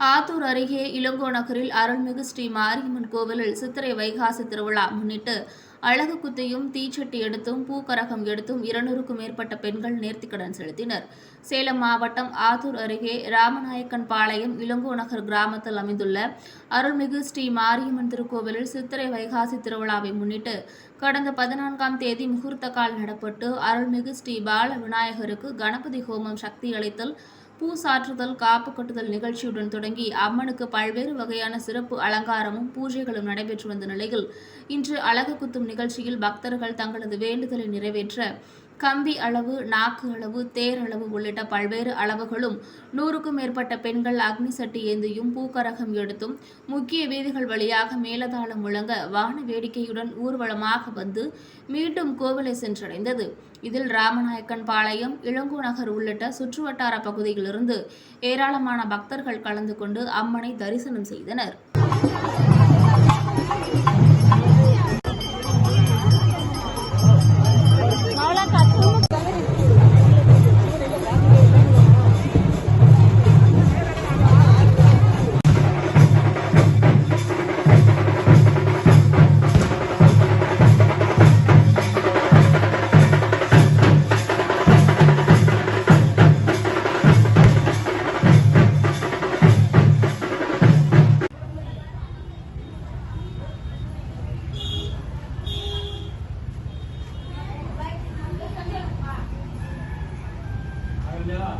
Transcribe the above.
ஆத்தூர் அருகே இளங்கோ நகரில் அருள்மிகு ஸ்ரீ மாரியம்மன் கோவிலில் சித்திரை வைகாசி திருவிழா முன்னிட்டு அழகு குத்தியும் தீச்சட்டி எடுத்தும் பூக்கரகம் எடுத்தும் இருநூறுக்கும் மேற்பட்ட பெண்கள் நேர்த்திக்கடன் செலுத்தினர். சேலம் மாவட்டம் ஆத்தூர் அருகே ராமநாயக்கன் பாளையம் இளங்கோ நகர் கிராமத்தில் அமைந்துள்ள அருள்மிகு ஸ்ரீ மாரியம்மன் திருக்கோவிலில் சித்திரை வைகாசி திருவிழாவை முன்னிட்டு கடந்த பதினான்காம் தேதி முகூர்த்த கால் நடப்பட்டு அருள்மிகு ஸ்ரீ பால விநாயகருக்கு கணபதி ஹோமம் சக்தி அளித்தல் பூ சாற்றுதல் காப்பு கட்டுதல் நிகழ்ச்சியுடன் தொடங்கி அம்மனுக்கு பல்வேறு வகையான சிறப்பு அலங்காரமும் பூஜைகளும் நடைபெற்று வந்த நிலையில் இன்று அழகு குத்தும் நிகழ்ச்சியில் பக்தர்கள் தங்களது வேண்டுதலை நிறைவேற்ற கம்பி அளவு நாக்கு அளவு தேர் அளவு உள்ளிட்ட பல்வேறு அளவுகளும் நூறுக்கும் மேற்பட்ட பெண்கள் அக்னி சட்டி ஏந்தியும் பூக்கரகம் எடுத்தும் முக்கிய வீதிகள் வழியாக மேலதாளம் முழங்க வான வேடிக்கையுடன் ஊர்வலமாக வந்து மீண்டும் கோவிலை சென்றடைந்தது. இதில் ராமநாயக்கன் பாளையம் இளங்கோ நகர் உள்ளிட்ட சுற்றுவட்டார பகுதியிலிருந்து ஏராளமான பக்தர்கள் கலந்து கொண்டு அம்மனை தரிசனம் செய்தனர். öyle var.